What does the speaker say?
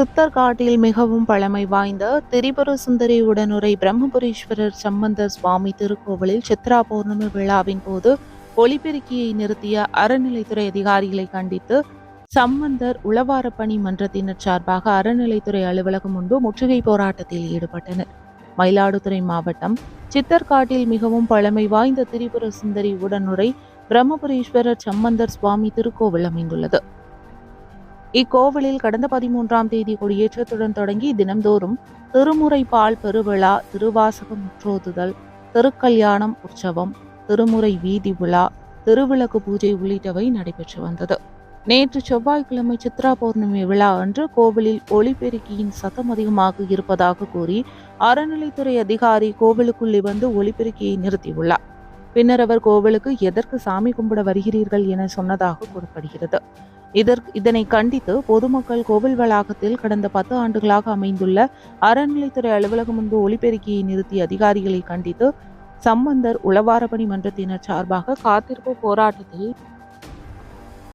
சித்தர் காட்டில் மிகவும் பழமை வாய்ந்த திரிபுர சுந்தரி உடனுரை பிரம்மபுரீஸ்வரர் சம்பந்தர் சுவாமி திருக்கோவிலில் சித்ரா பௌர்ணமி விழாவின் போது ஒளிபெருக்கியை நிறுத்திய அறநிலைத்துறை அதிகாரிகளை கண்டித்து சம்பந்தர் உளவாரப்பணி மன்றத்தினர் சார்பாக அறநிலைத்துறை அலுவலகம் முன்பு முற்றுகை போராட்டத்தில் ஈடுபட்டனர். மயிலாடுதுறை மாவட்டம் சித்தர்காட்டில் மிகவும் பழமை வாய்ந்த திரிபுர சுந்தரி உடனுரை பிரம்மபுரீஸ்வரர் சம்பந்தர் சுவாமி திருக்கோவில் அமைந்துள்ளது. இக்கோவிலில் கடந்த பதிமூன்றாம் தேதி கொடியேற்றத்துடன் தொடங்கி தினம்தோறும் திருமுறை பால் பெருவிழா திருவாசகம் முற்றோதுதல் திருக்கல்யாணம் உற்சவம் திருமுறை வீதி விழா திருவிளக்கு பூஜை உள்ளிட்டவை நடைபெற்று வந்தது. நேற்று செவ்வாய்க்கிழமை சித்ரா பௌர்ணமி விழா அன்று கோவிலில் ஒளிபெருக்கியின் சத்தம் அதிகமாக இருப்பதாக கூறி அறநிலைத்துறை அதிகாரி கோவிலுக்குள்ளே வந்து ஒளிபெருக்கியை நிறுத்தியுள்ளார். பின்னர் அவர் கோவிலுக்கு எதற்கு சாமி கும்பிட வருகிறீர்கள் என சொன்னதாக கூறப்படுகிறது. இதற்கு இதனை கண்டித்து பொதுமக்கள் கோவில் வளாகத்தில் கடந்த பத்து ஆண்டுகளாக அமைந்துள்ள அறநிலைத்துறை அலுவலகம் முன்பு ஒளிபெருக்கியை நிறுத்திய அதிகாரிகளை கண்டித்து சம்பந்தர் உளவாரபணி மன்றத்தினர் சார்பாக காத்திருப்பு போராட்டத்தில்